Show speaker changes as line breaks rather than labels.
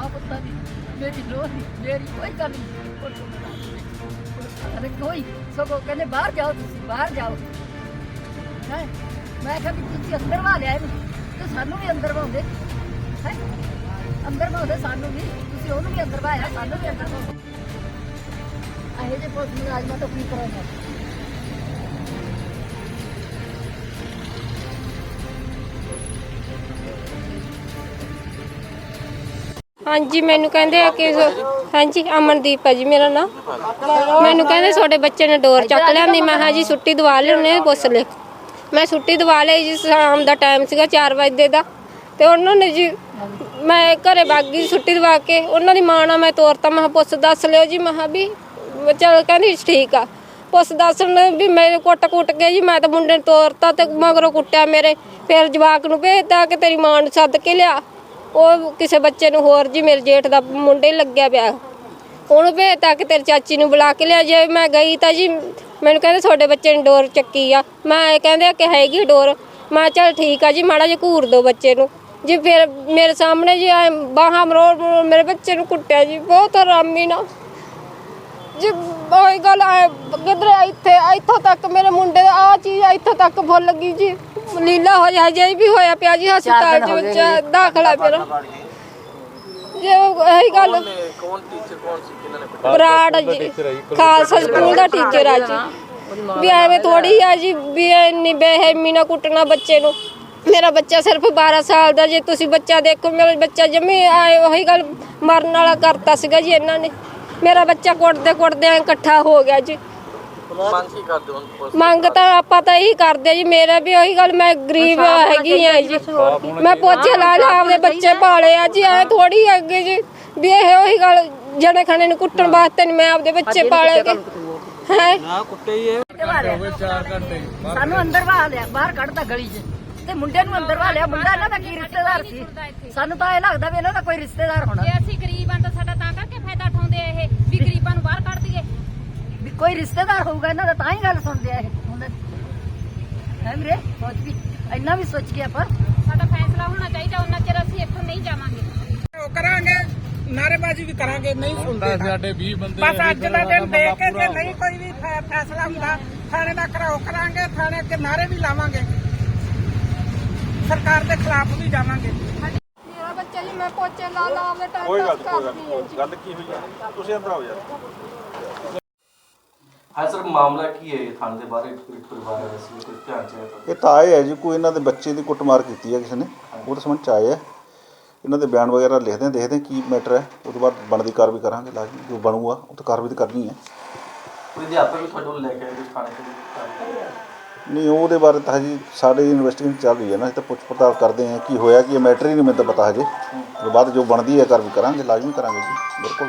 ਮੇਰੀ ਲੋਹ ਮੇਰੀ ਕੋਈ ਕਮੀ ਅਰੇ ਕੋਈ, ਸਗੋਂ ਕਹਿੰਦੇ ਬਾਹਰ ਜਾਓ ਤੁਸੀਂ, ਬਾਹਰ ਜਾਓ। ਹੈ? ਮੈਂ ਕਿਹਾ ਵੀ ਤੁਸੀਂ ਅੰਦਰ ਵਾ ਲਿਆ ਇਹਨੂੰ, ਤੇ ਸਾਨੂੰ ਵੀ ਅੰਦਰ ਵਾਉਂਦੇ। ਹੈ? ਅੰਦਰ ਵਾਉਂਦੇ ਸਾਨੂੰ ਵੀ, ਤੁਸੀਂ ਉਹਨੂੰ ਵੀ ਅੰਦਰ ਵਾਇਆ ਸਾਨੂੰ ਵੀ ਅੰਦਰ ਵਾਉਂਦੇ। ਇਹ ਜੇ ਪੁਲਿਸ ਮੁਲਾਜ਼ਮਾਂ ਤੋਂ ਕੀ ਕਰਾਂਗੇ?
ਹਾਂਜੀ, ਮੈਨੂੰ ਕਹਿੰਦੇ ਆ ਕਿ ਹਾਂਜੀ, ਅਮਨਦੀਪ ਹੈ ਜੀ ਮੇਰਾ ਨਾਮ। ਮੈਨੂੰ ਕਹਿੰਦੇ ਤੁਹਾਡੇ ਬੱਚੇ ਨੇ ਡੋਰ ਚੱਕ ਲਿਆਂਦੀ। ਮੈਂ ਹਾਂ ਜੀ, ਛੁੱਟੀ ਦਵਾ ਲਿਓਨੇ ਪੁੱਛ ਲੈ ਮੈਂ ਛੁੱਟੀ ਦਵਾ ਲਈ ਜੀ, ਸ਼ਾਮ ਦਾ ਟਾਈਮ ਸੀਗਾ 4 ਵਜੇ ਦਾ। ਤੇ ਉਹਨਾਂ ਨੇ ਜੀ, ਮੈਂ ਘਰੇ ਬਾਗੀ ਛੁੱਟੀ ਦਵਾ ਕੇ। ਉਹਨਾਂ ਦੀ ਮਾਂ ਨਾਲ ਮੈਂ ਤੋਰਤਾ, ਮੈਂ ਕਿਹਾ, ਪੁੱਛ ਦੱਸ ਲਿਓ ਜੀ। ਮੈਂ ਕਿਹਾ ਵੀ, ਚਲ ਕਹਿੰਦੀ ਠੀਕ ਆ। ਪੁੱਛ ਦੱਸਣ ਵੀ ਮੇਰੇ ਕੁੱਟ ਕੁੱਟ ਕੇ ਜੀ, ਮੈਂ ਤਾਂ ਮੁੰਡੇ ਨੂੰ ਤੋਰਤਾ ਤੇ ਮਗਰੋਂ ਕੁੱਟਿਆ ਮੇਰੇ। ਫਿਰ ਜਵਾਕ ਨੂੰ ਭੇਜਤਾ ਕਿ ਤੇਰੀ ਮਾਂ ਨੂੰ ਸੱਦ ਕੇ ਲਿਆ। ਉਹ ਕਿਸੇ ਬੱਚੇ ਨੂੰ ਹੋਰ ਜੀ ਮੇਰੇ ਜੇਠ ਦਾ ਮੁੰਡੇ ਲੱਗਿਆ ਪਿਆ। ਉਹਨੂੰ ਭੇਜਤਾ ਕਿ ਤੇਰੀ ਚਾਚੀ ਨੂੰ ਬੁਲਾ ਕੇ ਲਿਆ ਜੇ ਮੈਂ ਗਈ ਤਾਂ ਜੀ, ਮੈਨੂੰ ਕਹਿੰਦੇ ਤੁਹਾਡੇ ਬੱਚੇ ਨੇ ਡੋਰ ਚੱਕੀ ਆ। ਮੈਂ ਇਹ ਕਹਿੰਦੇ ਆ ਕਿ ਹੈਗੀ ਡੋਰ। ਮੈਂ ਕਿਹਾ ਚੱਲ ਠੀਕ ਆ ਜੀ, ਮਾੜਾ ਜਿਹਾ ਘੂਰ ਦੋ ਬੱਚੇ ਨੂੰ। ਜੀ ਫਿਰ ਮੇਰੇ ਸਾਹਮਣੇ ਜੀ ਬਾਹਾਂ ਮਰੋੜ ਮਰੋੜ ਮੇਰੇ ਬੱਚੇ ਨੂੰ ਕੁੱਟਿਆ ਜੀ। ਬਹੁਤ ਆਰਾਮੀ ਨਾਲ। ਜੀ ਉਹੀ ਗੱਲ ਆ ਕਿਧਰ ਇੱਥੇ ਇੱਥੋਂ ਤੱਕ ਮੇਰੇ ਮੁੰਡੇ ਦਾ ਆ ਚੀਜ਼ ਇੱਥੋਂ ਤੱਕ ਫੁੱਲ ਗਈ ਜੀ। ਲੀਲਾ ਹੋ ਜਾ ਜੇ ਵੀ ਹੋਇਆ ਪਿਆ ਜੀ ਹਸਪਤਾਲ ਦੇ ਵਿੱਚ ਦਾਖਲਾ ਮੇਰਾ ਜੇ। ਇਹੀ ਗੱਲ
ਕੌਣ ਟੀਚਰ ਕੌਣ ਸੀ ਜਿਨ੍ਹਾਂ ਨੇ
ਬਰਾੜ ਜੀ ਖਾਲਸਾ ਸਕੂਲ ਦਾ ਟੀਚਰ ਆ ਜੀ। ਵੀ ਐਵੇਂ ਥੋੜੀ ਆ ਜੀ ਵੀ ਇੰਨੀ ਬੇਹਿਮੀ ਨਾਲ ਕੁੱਟਣਾ ਬੱਚੇ ਨੂੰ। ਮੇਰਾ ਬੱਚਾ ਸਿਰਫ 12 ਸਾਲ ਦਾ ਜੇ ਤੁਸੀਂ ਬੱਚਾ ਦੇਖੋ ਮੇਰਾ ਬੱਚਾ ਜਮੀ ਆਏ ਉਹੀ ਗੱਲ ਮਰਨ ਵਾਲਾ ਕਰਤਾ ਸੀਗਾ ਜੀ ਇਹਨਾਂ ਨੇ। ਮੇਰਾ ਬੱਚਾ ਕੁੱਟਦੇ ਕੁੱਟਦੇ ਇਕੱਠਾ ਹੋ ਗਿਆ ਜੀ।
ਮੰਗ ਕੀ ਕਰਦੇ ਹੋ ਪੁਲਿਸ
ਮੰਗ ਤਾਂ ਆਪਾਂ ਤਾਂ ਇਹੀ ਕਰਦੇ ਜੀ ਮੇਰਾ ਵੀ ਉਹੀ ਗੱਲ ਮੈਂ ਗਰੀਬ ਹੈਗੀ ਆ ਜੀ। ਮੈਂ ਪੋਚੇ ਲਾ ਲਾ ਆਪਦੇ ਬੱਚੇ ਪਾਲੇ ਆ ਜੀ ਐ ਥੋੜੀ ਅੱਗੇ ਜੀ ਵੀ ਇਹ ਉਹੀ ਗੱਲ ਜਣੇ ਖਾਣੇ ਨੂੰ ਕੁੱਟਣ ਵਾਸਤੇ ਨਹੀਂ ਮੈਂ ਆਪਦੇ ਬੱਚੇ ਪਾਲੇ ਹੈ?
ਸਾਨੂੰ ਅੰਦਰ ਵਾ ਲਿਆ ਬਾਹਰ ਕੱਢਤਾ ਗਲੀ 'ਚ। ਤੇ ਮੁੰਡੇ ਨੂੰ ਅੰਦਰ ਵਾ ਲਿਆ ਮੁੰਡਾ ਇਹਨਾਂ ਦਾ ਕੀ ਰਿਸ਼ਤੇਦਾਰ ਸੀ? ਸਾਨੂੰ ਤਾਂ ਇਹ ਲੱਗਦਾ ਵੀ ਇਹਨਾਂ ਦਾ ਕੋਈ ਰਿਸ਼ਤੇਦਾਰ ਹੋਣਾ।
ਜੇ ਅਸੀਂ ਗਰੀਬ ਆਂ ਤਾਂ ਸਾਡਾ ਤਾਂ ਕਰਕੇ ਫਾਇਦਾ ਉਠਾਉਂਦੇ ਆ ਇਹ ਵੀ ਗਰੀਬਾਂ ਨੂੰ ਬਾਹਰ ਕੱਢ ਦਈਏ।
ਵੀ ਕੋਈ ਰਿਸ਼ਤੇਦਾਰ ਹੋਊਗਾ ਇਹਨਾਂ ਦਾ ਤਾਂ ਹੀ ਗੱਲ ਸੁਣਦੇ ਆ ਇਹ। ਮੁੰਡੇ ਹੈ ਵੀਰੇ ਸੋਚ ਵੀ ਇੰਨਾ ਵੀ ਸੋਚ ਕੇ ਆਪਾਂ।
ਸਾਡਾ ਫੈਸਲਾ ਹੋਣਾ ਚਾਹੀਦਾ ਉਹਨਾਂ ਚਿਰ ਅਸੀਂ ਇੱਥੋਂ ਨਹੀਂ ਜਾਵਾਂਗੇ।
ਉਹ ਕਰਾਂਗੇ ਨਾਰੇਬਾਜ਼ੀ ਵੀ ਕਰਾਂਗੇ ਨਹੀਂ ਸੁਣਦੇ
ਸਾਡੇ 20 ਬੰਦੇ
ਬਸ ਅੱਜ ਦਾ ਦਿਨ ਦੇਖ ਕੇ ਜੇ ਨਹੀਂ ਕੋਈ ਵੀ ਫੈਸਲਾ ਹੁੰਦਾ ਥਾਣੇ ਦਾ ਘਰਾਓ ਕਰਾਂਗੇ ਥਾਣੇ ਅੱਗੇ ਨਾਰੇ ਵੀ ਲਾਵਾਂਗੇ। ਸਰਕਾਰ ਦੇ ਖਿਲਾਫ ਵੀ ਜਾਵਾਂਗੇ।
ਜੀ ਮੈਂ ਪੋਚੇ ਲਾ ਲਾ ਟਾਈਮ
ਕੋਈ ਗੱਲ ਨੀ, ਕੋਈ ਗੱਲ ਨੀ। ਗੱਲ ਕੀ ਹੋਈ ਆ? ਤੁਸੀਂ ਅੰਦਰ ਆਓ ਯਾਰ।
ਹਾਂ ਸਰ ਮਾਮਲਾ ਕੀ ਹੈ ਇਹ ਥਾਣੇ ਦੇ ਬਾਹਰ? ਇੱਕ ਪਰਿਵਾਰ ਹੈ ਸੀ ਤੇ ਧਿਆਨ ਚ ਤੁਹਾਡੇ?
ਇਹ ਤਾਂ ਆਏ ਹੈ ਜੀ ਕੋਈ ਇਹਨਾਂ ਦੇ ਬੱਚੇ ਦੀ ਕੁੱਟਮਾਰ ਕੀਤੀ ਹੈ ਕਿਸੇ ਨੇ। ਉਹਦੇ ਸੰਬੰਧ ਚ ਆਏ ਹੈ ਇਹਨਾਂ ਦੇ ਬਿਆਨ ਵਗੈਰਾ ਲਿਖਦੇ ਹਾਂ ਦੇਖਦੇ ਹਾਂ ਕੀ ਮੈਟਰ ਹੈ। ਉਹ ਤੋਂ ਬਾਅਦ ਬਣਦੀ ਕਾਰਵਾਈ ਕਰਾਂਗੇ ਲਾਜ਼ਮੀ ਜੋ ਬਣੂਗਾ ਉਹ ਤਾਂ ਕਾਰਵਾਈ ਤਾਂ ਕਰਨੀ ਹੈ।
ਕੋਈ ਅਧਿਆਪਕ ਵੀ ਤੁਹਾਡੇ ਕੋਲ ਲੈ ਕੇ ਆਏ ਥਾਣੇ ਤੇ?
ਨਹੀਂ ਉਹਦੇ ਬਾਰੇ ਤਾਂ ਹਜੇ ਸਾਡੇ ਇਨਵੈਸਟੀਗੇਸ਼ਨ ਚੱਲ ਰਹੀ ਹੈ ਨਾ ਇਹ ਤਾਂ ਪੁੱਛ ਪੜਤਾਲ ਕਰਦੇ ਹਾਂ ਕੀ ਹੋਇਆ ਕੀ ਮੈਟਰ ਹੀ ਨਹੀਂ ਮੈਨੂੰ ਤਾਂ ਪਤਾ ਹਜੇ। ਬਾਅਦ ਜੋ ਬਣਦੀ ਹੈ ਕਾਰਵਾਈ ਕਰਾਂਗੇ ਲਾਜ਼ਮੀ ਕਰਾਂਗੇ ਜੀ ਬਿਲਕੁਲ।